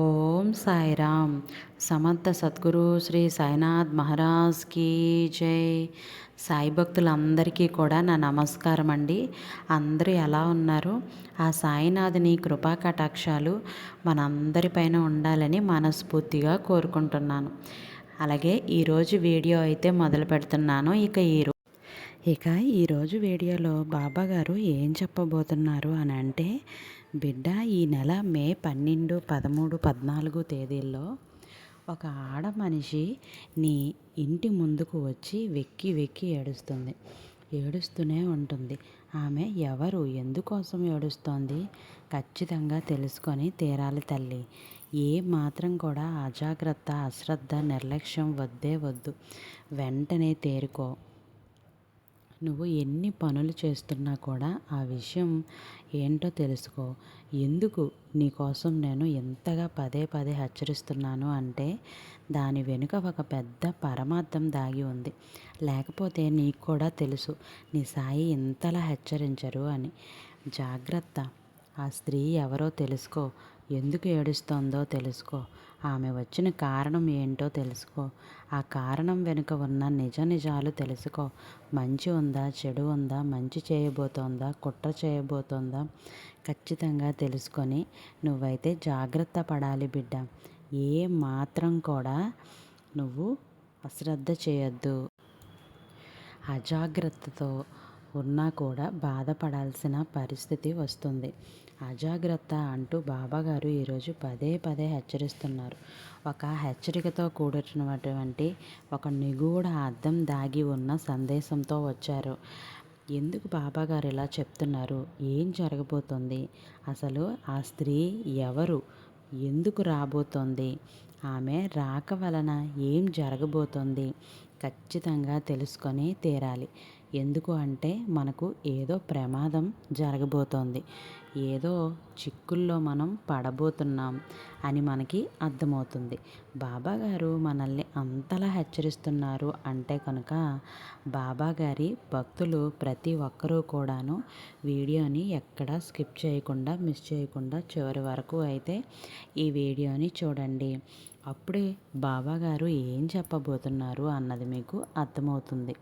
ఓం సాయిరామ్. సమర్థ సద్గురు శ్రీ సాయినాథ్ మహారాజ్ కీ జై. సాయి భక్తులందరికీ కూడా నా నమస్కారం అండి. అందరూ ఎలా ఉన్నారు? ఆ సాయినాథుని కృపా కటాక్షాలు మనందరిపైన ఉండాలని మనస్ఫూర్తిగా కోరుకుంటున్నాను. అలాగే ఈరోజు వీడియో అయితే మొదలు పెడుతున్నాను. ఇక ఈరోజు ఇక ఈరోజు వీడియోలో బాబా గారు ఏం చెప్పబోతున్నారు అని అంటే బిడ్డ ఈ నెల మే పన్నెండు పదమూడు పద్నాలుగు తేదీల్లో ఒక ఆడ మనిషి నీ ఇంటి ముందుకు వచ్చి వెక్కి వెక్కి ఏడుస్తుంది. ఏడుస్తూనే ఉంటుంది. ఆమె ఎవరు? ఎందుకోసం ఏడుస్తోంది? ఖచ్చితంగా తెలుసుకొని తీరాలి తల్లి. ఏ మాత్రం కూడా అజాగ్రత్త అశ్రద్ధ నిర్లక్ష్యం వద్దే వద్దు. వెంటనే తేరుకో. నువ్వు ఎన్ని పనులు చేస్తున్నా కూడా ఆ విషయం ఏంటో తెలుసుకో. ఎందుకు నీకోసం నేను ఎంతగా పదే పదే హెచ్చరిస్తున్నాను అంటే దాని వెనుక ఒక పెద్ద పరమార్థం దాగి ఉంది. లేకపోతే నీకు కూడా తెలుసు నీ సాయి ఇంతలా హెచ్చరించరు అని. జాగ్రత్త. ఆ స్త్రీ ఎవరో తెలుసుకో. ఎందుకు ఏడుస్తోందో తెలుసుకో. ఆమె వచ్చిన కారణం ఏంటో తెలుసుకో. ఆ కారణం వెనుక ఉన్న నిజ నిజాలు తెలుసుకో. మంచి ఉందా చెడు ఉందా మంచి చేయబోతోందా కుట్ర చేయబోతోందా? ఖచ్చితంగా తెలుసుకొని నువ్వైతే జాగ్రత్త పడాలి బిడ్డ. ఏ మాత్రం కూడా నువ్వు అశ్రద్ధ చేయొద్దు. అజాగ్రత్తతో ఉన్నా కూడా బాధపడాల్సిన పరిస్థితి వస్తుంది. అజాగ్రత్త అంటూ బాబాగారు ఈరోజు పదే పదే హెచ్చరిస్తున్నారు. ఒక హెచ్చరికతో కూడినటువంటి ఒక నిగూఢ అర్థం దాగి ఉన్న సందేశంతో వచ్చారు. ఎందుకు బాబాగారు ఇలా చెప్తున్నారు? ఏం జరగబోతోంది? అసలు ఆ స్త్రీ ఎవరు? ఎందుకు రాబోతోంది? ఆమె రాక వలన ఏం జరగబోతోంది? ఖచ్చితంగా తెలుసుకొని తీరాలి. ఎందుకు అంటే మనకు ఏదో ప్రమాదం జరగబోతోంది. ఏదో చిక్కుల్లో మనం పడబోతున్నాం అని మనకి అర్థమవుతుంది. బాబాగారు మనల్ని అంతలా హెచ్చరిస్తున్నారు అంటే కనుక బాబాగారి భక్తులు ప్రతి ఒక్కరూ కూడాను వీడియోని ఎక్కడా స్కిప్ చేయకుండా మిస్ చేయకుండా చివరి వరకు అయితే ఈ వీడియోని చూడండి. అప్పుడే బాబాగారు ఏం చెప్పబోతున్నారు అన్నది మీకు అర్థమవుతుంది.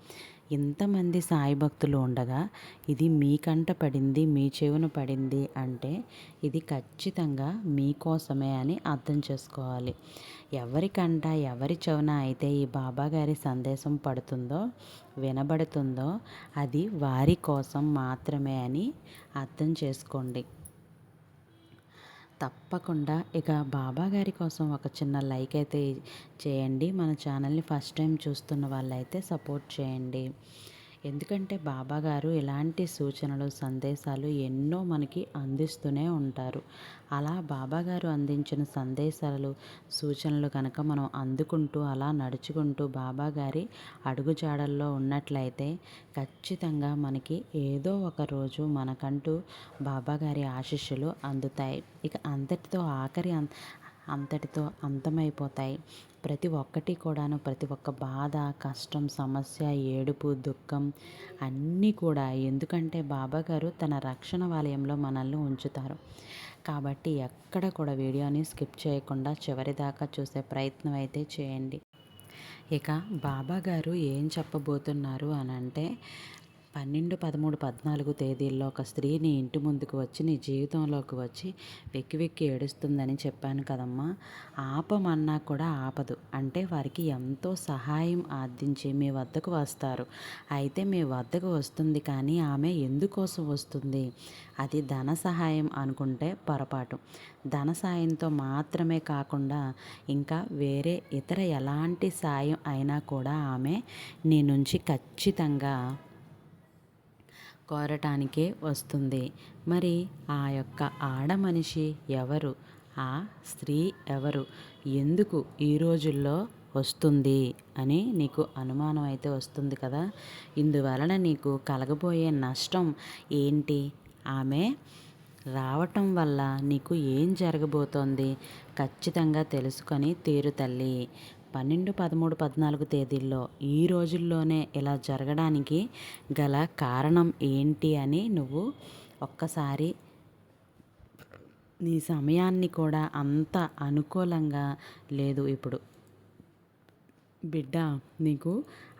ఇంతమంది సాయి భక్తులు ఉండగా ఇది మీ కంట పడింది మీ చెవున పడింది అంటే ఇది ఖచ్చితంగా మీకోసమే అని అర్థం చేసుకోవాలి. ఎవరికంట ఎవరి చెవున అయితే ఈ బాబాగారి సందేశం పడుతుందో వినబడుతుందో అది వారి కోసం మాత్రమే అని అర్థం చేసుకోండి. తప్పకుండా ఇక బాబా గారి కోసం ఒక చిన్న లైక్ అయితే చేయండి. మన ఛానల్ని ఫస్ట్ టైం చూస్తున్న వాళ్ళైతే సపోర్ట్ చేయండి. ఎందుకంటే బాబాగారు ఇలాంటి సూచనలు సందేశాలు ఎన్నో మనకి అందిస్తూనే ఉంటారు. అలా బాబాగారు అందించిన సందేశాలు సూచనలు కనుక మనం అందుకుంటూ అలా నడుచుకుంటూ బాబాగారి అడుగుజాడల్లో ఉన్నట్లయితే ఖచ్చితంగా మనకి ఏదో ఒక రోజు మనకంటూ బాబాగారి ఆశీస్సులు అందుతాయి. ఇక అంతటితో ఆఖరి అంతటితో అంతమైపోతాయి. ప్రతి ఒక్కటి కూడాను ప్రతి ఒక్క బాధ కష్టం సమస్య ఏడుపు దుఃఖం అన్నీ కూడా ఎందుకంటే బాబా గారు తన రక్షణ వలయంలో మనల్ని ఉంచుతారు. కాబట్టి ఎక్కడ కూడా వీడియోని స్కిప్ చేయకుండా చివరిదాకా చూసే ప్రయత్నం అయితే చేయండి. ఇక బాబా గారు ఏం చెప్పబోతున్నారు అని అంటే పన్నెండు పదమూడు పద్నాలుగు తేదీల్లో ఒక స్త్రీని ఇంటి ముందుకు వచ్చి నీ జీవితంలోకి వచ్చి వెక్కి వెక్కి ఏడుస్తుందని చెప్పాను కదమ్మా. ఆపమన్నా కూడా ఆపదు. అంటే వారికి ఎంతో సహాయం ఆర్థించి మీ వద్దకు వస్తారు. అయితే మీ వద్దకు వస్తుంది కానీ ఆమె ఎందుకోసం వస్తుంది? అది ధన సహాయం అనుకుంటే పొరపాటు. ధన సాయంతో మాత్రమే కాకుండా ఇంకా వేరే ఇతర ఎలాంటి సాయం అయినా కూడా ఆమె నీ నుంచి ఖచ్చితంగా కోరటానికే వస్తుంది. మరి ఆ యొక్క ఆడ మనిషి ఎవరు? ఆ స్త్రీ ఎవరు? ఎందుకు ఈ రోజుల్లో వస్తుంది అని నీకు అనుమానం అయితే వస్తుంది కదా? ఇందువలన నీకు కలగబోయే నష్టం ఏంటి? ఆమె రావటం వల్ల నీకు ఏం జరగబోతోంది? ఖచ్చితంగా తెలుసుకొని తీరు తల్లి. పన్నెండు పదమూడు పద్నాలుగు తేదీల్లో ఈ రోజుల్లోనే ఇలా జరగడానికి గల కారణం ఏంటి అని నువ్వు ఒక్కసారి నీ సమయాన్ని కూడా అంత అనుకూలంగా లేదు ఇప్పుడు. బిడ్డ నీకు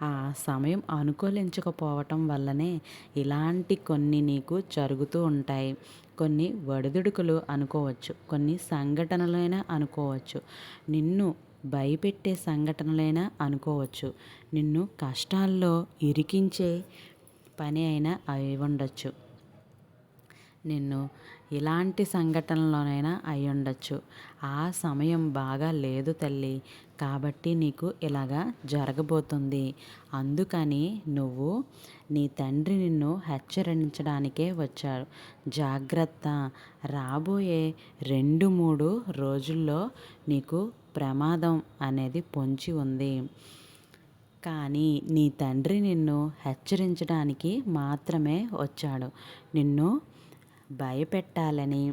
ఆ సమయం అనుకూలించకపోవటం వల్లనే ఇలాంటి కొన్ని నీకు జరుగుతూ ఉంటాయి. కొన్ని ఒడిదుడుకులు అనుకోవచ్చు కొన్ని సంఘటనలైనా అనుకోవచ్చు. నిన్ను భయపెట్టే సంఘటనలైనా అనుకోవచ్చు. నిన్ను కష్టాల్లో ఇరికించే పని అయినా అయి ఉండొచ్చు. నిన్ను ఇలాంటి సంఘటనలోనైనా అయి ఉండొచ్చు. ఆ సమయం బాగా లేదు తల్లి. కాబట్టి నీకు ఇలాగా జరగబోతుంది. అందుకని నువ్వు నీ తండ్రి నిన్ను హెచ్చరించడానికే వచ్చాడు జాగ్రత్త. రాబోయే రెండు మూడు రోజుల్లో నీకు ప్రమాదం అనేది పొంచి ఉంది. కానీ నీ తండ్రి నిన్ను హెచ్చరించడానికి మాత్రమే వచ్చాడు. నిన్ను భయపెట్టాలని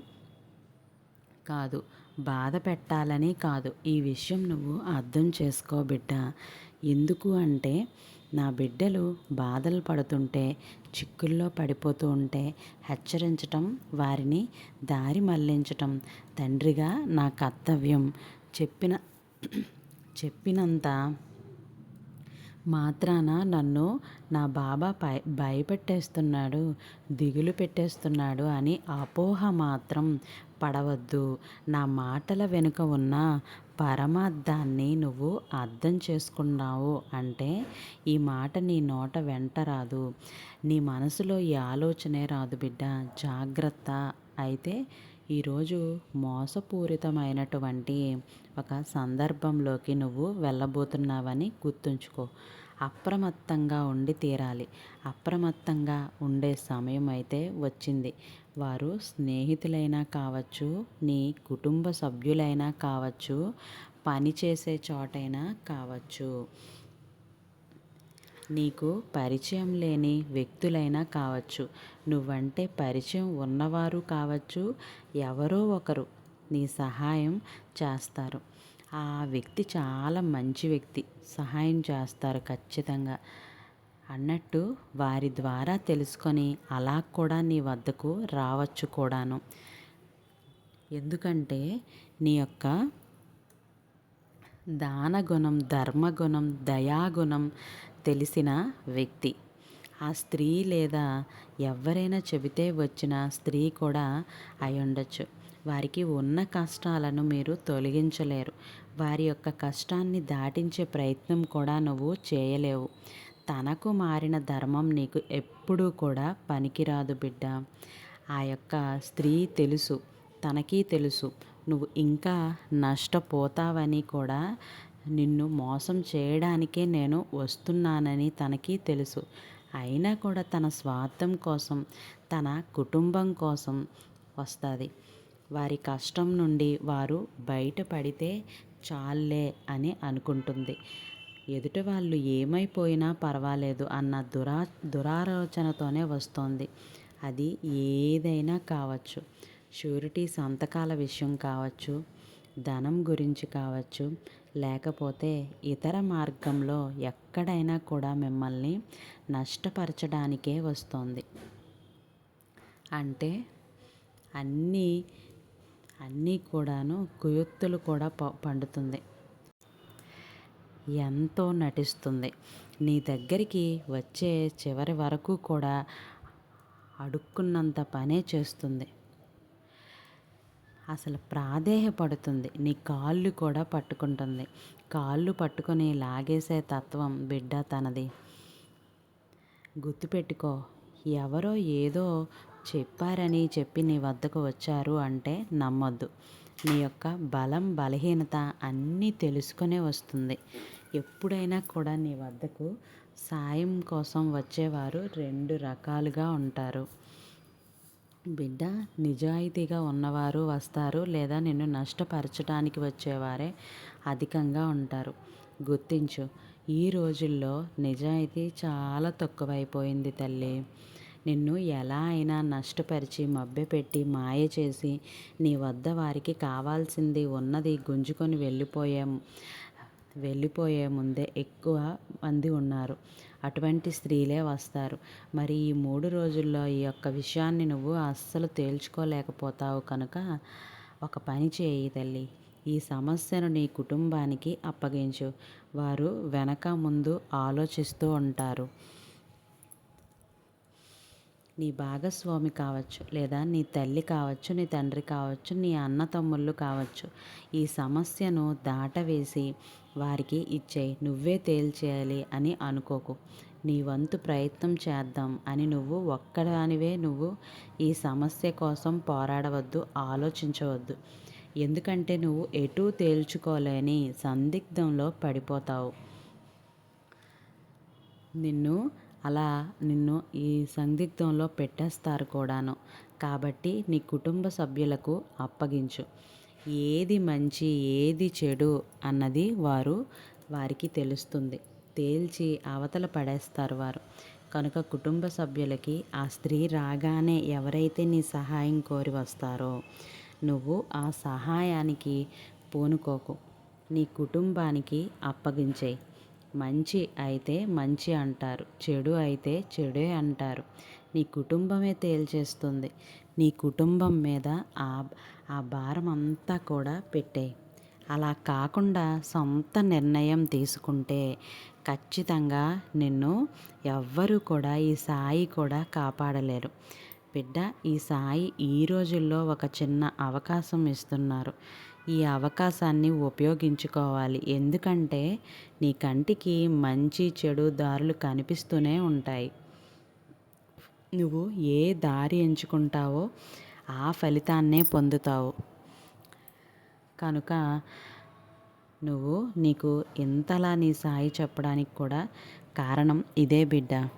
కాదు బాధ పెట్టాలని కాదు. ఈ విషయం నువ్వు అర్థం చేసుకో బిడ్డ. ఎందుకు అంటే నా బిడ్డలు బాధలు పడుతుంటే చిక్కుల్లో పడిపోతూ ఉంటే హెచ్చరించటం వారిని దారి మళ్ళించటం తండ్రిగా నా కర్తవ్యం. చెప్పిన చెప్పినంత మాత్రాన నన్ను నా బాబా భయ భయపెట్టేస్తున్నాడు దిగులు పెట్టేస్తున్నాడు అని అపోహ మాత్రం పడవద్దు. నా మాటల వెనుక ఉన్న పరమార్థాన్ని నువ్వు అర్థం చేసుకున్నావు అంటే ఈ మాట నీ నోట వెంట రాదు. నీ మనసులో ఈ ఆలోచనే రాదు బిడ్డ. జాగ్రత్త. అయితే ఈరోజు మోసపూరితమైనటువంటి ఒక సందర్భంలోకి నువ్వు వెళ్ళబోతున్నావని గుర్తుంచుకో. అప్రమత్తంగా ఉండి తీరాలి. అప్రమత్తంగా ఉండే సమయం అయితే వచ్చింది. వారు స్నేహితులైనా కావచ్చు నీ కుటుంబ సభ్యులైనా కావచ్చు పనిచేసే చోటైనా కావచ్చు. నీకు పరిచయం లేని వ్యక్తులైనా కావచ్చు. నువ్వంటే పరిచయం ఉన్నవారు కావచ్చు. ఎవరో ఒకరు నీ సహాయం చేస్తారు. ఆ వ్యక్తి చాలా మంచి వ్యక్తి. సహాయం చేస్తారు ఖచ్చితంగా. అన్నట్టు వారి ద్వారా తెలుసుకొని అలా కూడా నీ వద్దకు రావచ్చు కూడాను. ఎందుకంటే నీ యొక్క దానగుణం ధర్మగుణం దయాగుణం తెలిసిన వ్యక్తి. ఆ స్త్రీ లేదా ఎవరైనా చెబితే వచ్చిన స్త్రీ కూడా అయి ఉండొచ్చు. వారికి ఉన్న కష్టాలను మీరు తొలగించలేరు. వారి యొక్క కష్టాన్ని దాటించే ప్రయత్నం కూడా నువ్వు చేయలేవు. తనకు మారిన ధర్మం నీకు ఎప్పుడూ కూడా పనికిరాదు బిడ్డ. ఆ యొక్క స్త్రీ తెలుసు తనకి తెలుసు నువ్వు ఇంకా నష్టపోతావని కూడా నిన్ను మోసం చేయడానికే నేను వస్తున్నానని తనకి తెలుసు. అయినా కూడా తన స్వార్థం కోసం తన కుటుంబం కోసం వస్తుంది. వారి కష్టం నుండి వారు బయటపడితే చాలే అని అనుకుంటుంది. ఎదుటి వాళ్ళు ఏమైపోయినా పర్వాలేదు అన్న దురా దురాలోచనతోనే వస్తోంది. అది ఏదైనా కావచ్చు. షూరిటీ సంతకాల విషయం కావచ్చు ధనం గురించి కావచ్చు లేకపోతే ఇతర మార్గంలో ఎక్కడైనా కూడా మిమ్మల్ని నష్టపరచడానికే వస్తుంది. అంటే అన్నీ అన్నీ కూడాను కుయుక్తులు కూడా పండుతుంది. ఎంతో నటిస్తుంది. నీ దగ్గరికి వచ్చే చివరి వరకు కూడా అడుక్కున్నంత పనే చేస్తుంది. అసలు ప్రాధేయపడుతుంది నీ కాళ్ళు కూడా పట్టుకుంటుంది. కాళ్ళు పట్టుకొని లాగేసే తత్వం బిడ్డ తనది. గుర్తుపెట్టుకో ఎవరో ఏదో చెప్పారని చెప్పి నీ వద్దకు వచ్చారు అంటే నమ్మొద్దు. నీ యొక్క బలం బలహీనత అన్నీ తెలుసుకునే వస్తుంది. ఎప్పుడైనా కూడా నీ వద్దకు సాయం కోసం వచ్చేవారు రెండు రకాలుగా ఉంటారు. బిడ్డ నిజాయితీగా ఉన్నవారు వస్తారు లేదా నిన్ను నష్టపరచడానికి వచ్చేవారే అధికంగా ఉంటారు. గుర్తించు ఈ రోజుల్లో నిజాయితీ చాలా తక్కువైపోయింది తల్లి. నిన్ను ఎలా అయినా నష్టపరిచి మభ్యపెట్టి మాయ చేసి నీ వద్ద వారికి కావాల్సింది ఉన్నది గుంజుకొని వెళ్ళిపోయాం. వెళ్ళిపోయే ముందే ఎక్కువ మంది ఉన్నారు. అటువంటి స్త్రీలే వస్తారు. మరి ఈ మూడు రోజుల్లో ఈ యొక్క విషయాన్ని నువ్వు అస్సలు తేల్చుకోలేకపోతావు కనుక ఒక పని చేయి తల్లి. ఈ సమస్యను నీ కుటుంబానికి అప్పగించు. వారు వెనక ముందు ఆలోచిస్తూ ఉంటారు. నీ భాగస్వామి కావచ్చు లేదా నీ తల్లి కావచ్చు నీ తండ్రి కావచ్చు నీ అన్న తమ్ముళ్ళు కావచ్చు ఈ సమస్యను దాటవేసి వారికి ఇచ్చేయి నువ్వే తేల్చేయాలి అని అనుకోకు. నీ వంతు ప్రయత్నం చేద్దాం అని నువ్వు ఒక్కదానివే నువ్వు ఈ సమస్య కోసం పోరాడవద్దు ఆలోచించవద్దు. ఎందుకంటే నువ్వు ఎటూ తేల్చుకోలేని సందిగ్ధంలో పడిపోతావు. నిన్ను అలా నిన్ను ఈ సందిగ్ధంలో పెట్టేస్తారు కూడాను. కాబట్టి నీ కుటుంబ సభ్యులకు అప్పగించు. ఏది మంచి ఏది చెడు అన్నది వారు వారికి తెలుస్తుంది. తేల్చి అవతల పడేస్తారు వారు. కనుక కుటుంబ సభ్యులకి ఆ స్త్రీ రాగానే ఎవరైతే నీ సహాయం కోరి వస్తారో నువ్వు ఆ సహాయానికి పూనుకోకు. నీ కుటుంబానికి అప్పగించేయి. మంచి అయితే మంచి అంటారు చెడు అయితే చెడే అంటారు. నీ కుటుంబమే తేల్చేస్తుంది. నీ కుటుంబం మీద ఆ ఆ భారం అంతా కూడా పెట్టేయి. అలా కాకుండా సొంత నిర్ణయం తీసుకుంటే ఖచ్చితంగా నిన్ను ఎవ్వరూ కూడా ఈ సాయి కూడా కాపాడలేరు. బిడ్డ ఈ సాయి ఈ రోజుల్లో ఒక చిన్న అవకాశం ఇస్తున్నారు. ఈ అవకాశాన్ని ఉపయోగించుకోవాలి. ఎందుకంటే నీ కంటికి మంచి చెడు దారులు కనిపిస్తూనే ఉంటాయి. నువ్వు ఏ దారి ఎంచుకుంటావో ఆ ఫలితాన్నే పొందుతావు. కనుక నువ్వు నీకు ఇంతలా నీ సాయి చెప్పడానికి కూడా కారణం ఇదే బిడ్డ.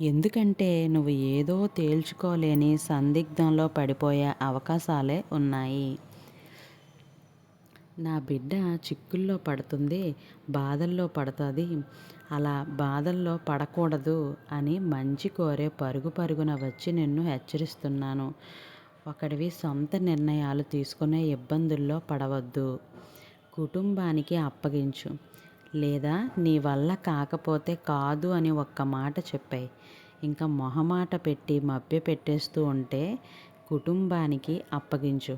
ఎందుకంటే నువ్వు ఏదో తేల్చుకోలేని సందిగ్ధంలో పడిపోయే అవకాశాలే ఉన్నాయి. నా బిడ్డ చిక్కుల్లో పడుతుంది బాధల్లో పడుతుంది. అలా బాధల్లో పడకూడదు అని మంచి కోరే పరుగు పరుగున వచ్చి నిన్ను హెచ్చరిస్తున్నాను. ఒకడివి సొంత నిర్ణయాలు తీసుకునే ఇబ్బందుల్లో పడవద్దు. కుటుంబానికి అప్పగించు. లేదా నీ వల్ల కాకపోతే కాదు అని ఒక్క మాట చెప్పాయి ఇంకా మొహమాట పెట్టి మభ్య పెట్టేస్తూ ఉంటే కుటుంబానికి అప్పగించు.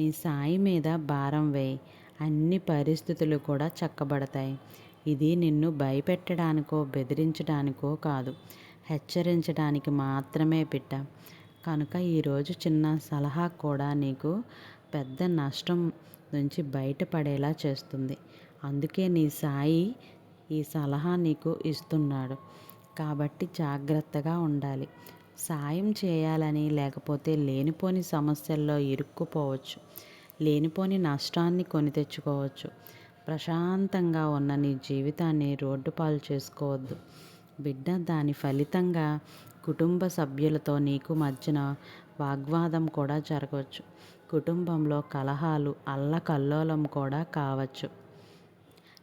నీ సాయి మీద భారం వేయి. అన్ని పరిస్థితులు కూడా చక్కబడతాయి. ఇది నిన్ను భయపెట్టడానికో బెదిరించడానికో కాదు. హెచ్చరించడానికి మాత్రమే పిట్ట. కనుక ఈరోజు చిన్న సలహా కూడా నీకు పెద్ద నష్టం నుంచి బయటపడేలా చేస్తుంది. అందుకే నీ సాయి ఈ సలహా నీకు ఇస్తున్నాడు. కాబట్టి జాగ్రత్తగా ఉండాలి. సాయం చేయాలని లేకపోతే లేనిపోని సమస్యల్లో ఇరుక్కుపోవచ్చు. లేనిపోని నష్టాన్ని కొని తెచ్చుకోవచ్చు. ప్రశాంతంగా ఉన్న నీ జీవితాన్ని రోడ్డు పాలు చేసుకోవద్దు. బిడ్డ దాని ఫలితంగా కుటుంబ సభ్యులతో నీకు మధ్యన వాగ్వాదం కూడా జరగవచ్చు. కుటుంబంలో కలహాలు అల్లకల్లోలం కూడా కావచ్చు.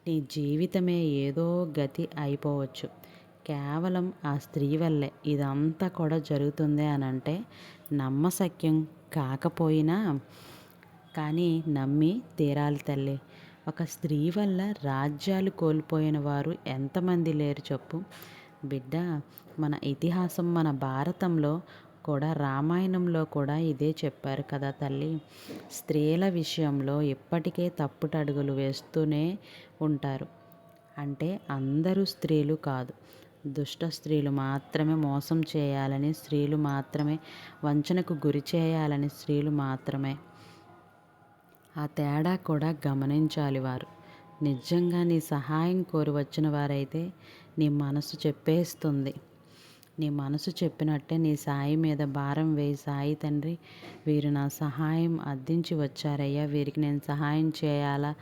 నీ జీవితమే ఏదో గతి అయిపోవచ్చు. కేవలం ఆ స్త్రీ వల్లే ఇదంతా కూడా జరుగుతుంది అని అంటే నమ్మశక్యం కాకపోయినా కానీ నమ్మి తీరాలి తల్లి. ఒక స్త్రీ వల్ల రాజ్యాలు కోల్పోయిన వారు ఎంతమంది లేరు చెప్పు. బిడ్డ మన ఇతిహాసం మన భారతంలో కూడా రామాయణంలో కూడా ఇదే చెప్పారు కదా తల్లి. స్త్రీల విషయంలో ఇప్పటికే తప్పుటడుగులు వేస్తూనే ఉంటారు. అంటే అందరూ స్త్రీలు కాదు. దుష్ట స్త్రీలు మాత్రమే మోసం చేయాలని స్త్రీలు మాత్రమే వంచనకు గురి చేయాలని స్త్రీలు మాత్రమే. ఆ తేడా కూడా గమనించాలి వారు. నిజంగా నీ సహాయం కోరి వచ్చిన వారైతే నీ మనసు చెప్పేస్తుంది. నీ మనసు చెప్పినట్టే నీ సాయి మీద భారం వేయి. సాయి తండ్రి వీరు నా సహాయం అద్దించి వచ్చారయ్యా. వీరికి నేను సహాయం చేయాలా?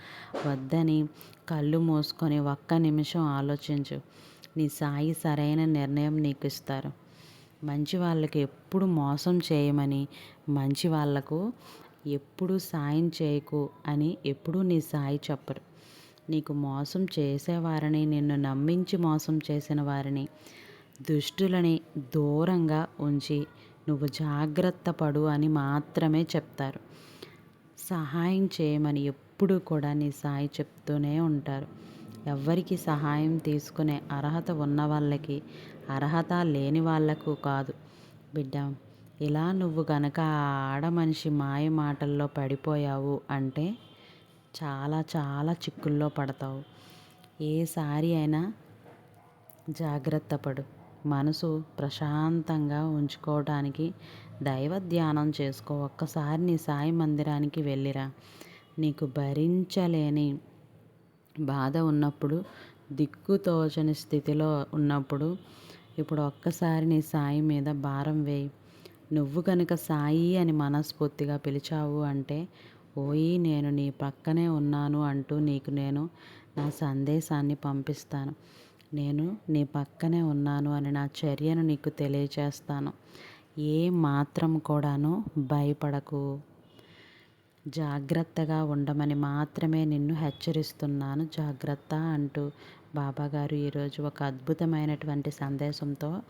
వద్దని కళ్ళు మూసుకొని ఒక్క నిమిషం ఆలోచించు. నీ సాయి సరైన నిర్ణయం నీకు ఇస్తారు మంచి వాళ్ళకి ఎప్పుడు మోసం చేయమని మంచి వాళ్ళకు ఎప్పుడు సాయం చేయకు అని ఎప్పుడూ నీ సాయి చెప్పరు నీకు మోసం చేసేవారిని నిన్ను నమ్మించి మోసం చేసిన వారిని దుష్టులని దూరంగా ఉంచి నువ్వు జాగ్రత్త పడు అని మాత్రమే చెప్తారు. సహాయం చేయమని ఎప్పుడు కూడా నీ సాయి చెప్తూనే ఉంటారు. ఎవ్వరికి సహాయం తీసుకునే అర్హత ఉన్న వాళ్ళకి అర్హత లేని వాళ్ళకు కాదు. బిడ్డ ఇలా నువ్వు గనక ఆడ మనిషి మాయ మాటల్లో పడిపోయావు అంటే చాలా చాలా చిక్కుల్లో పడతావు. ఏసారి అయినా జాగ్రత్త పడు. మనసు ప్రశాంతంగా ఉంచుకోవడానికి దైవ ధ్యానం చేసుకో. ఒక్కసారి నీ సాయి మందిరానికి వెళ్ళిరా. నీకు భరించలేని బాధ ఉన్నప్పుడు దిక్కుతోచని స్థితిలో ఉన్నప్పుడు ఇప్పుడు ఒక్కసారి నీ సాయి మీద భారం వేయి. నువ్వు కనుక సాయి అని మనస్ఫూర్తిగా పిలిచావు అంటే ఓయి నేను నీ పక్కనే ఉన్నాను అంటూ నీకు నేను నా సందేశాన్ని పంపిస్తాను. నేను నీ పక్కనే ఉన్నాను అని నా చర్యను నీకు తెలియచేస్తాను. ఏ మాత్రం కూడాను భయపడకు. జాగ్రత్తగా ఉండమని మాత్రమే నిన్ను హెచ్చరిస్తున్నాను. జాగ్రత్త అంటూ బాబాగారు ఈరోజు ఒక అద్భుతమైనటువంటి సందేశంతో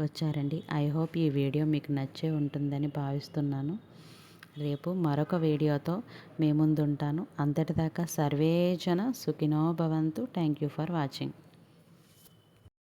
వచ్చారండి. ఐ హోప్ ఈ వీడియో మీకు నచ్చే ఉంటుందని భావిస్తున్నాను. రేపు మరొక వీడియోతో మీ ముందుంటాను. అంతటిదాకా సర్వేజన సుఖినో భవంతు. Thank you for watching